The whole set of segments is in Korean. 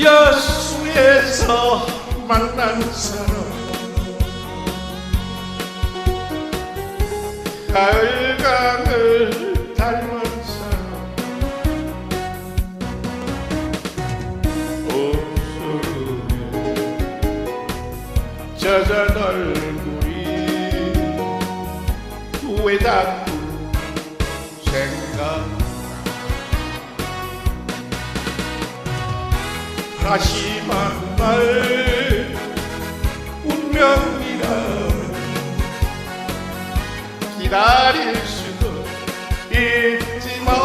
야수에서 만난 사람. 가을강을 닮은 사람. 옥수에 젖은 얼굴이 왜 자꾸 생각 다시 만날 운명이라면 기다릴 수도 있지만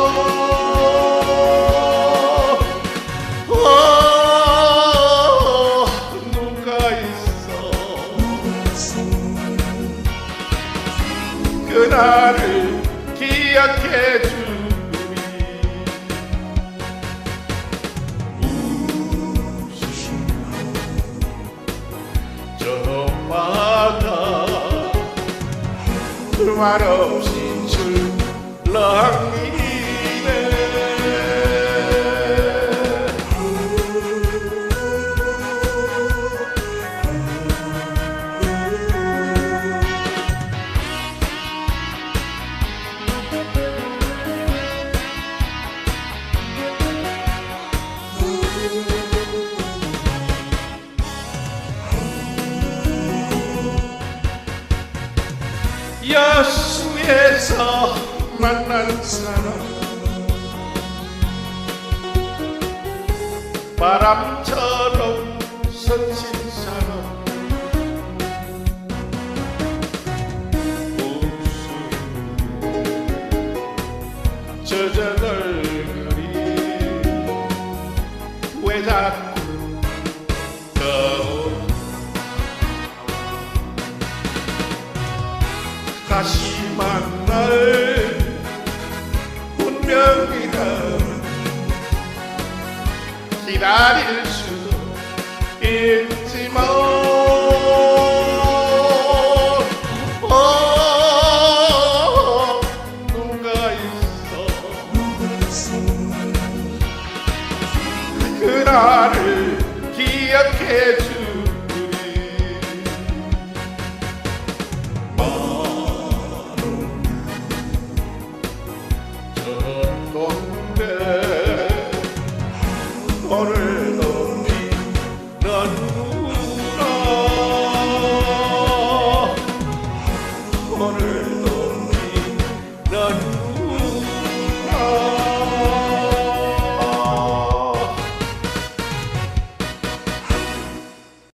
어, 그날을 기억해 주 말 없이 출렁이 여수에서 만난 사람. 바람처럼 스친 사람. 웃음. 젖은 얼굴이 왜자 다시 만날 운명이라면 기다릴 수도 있지만. 어, 누가 있어? 그날을 기억해 주 por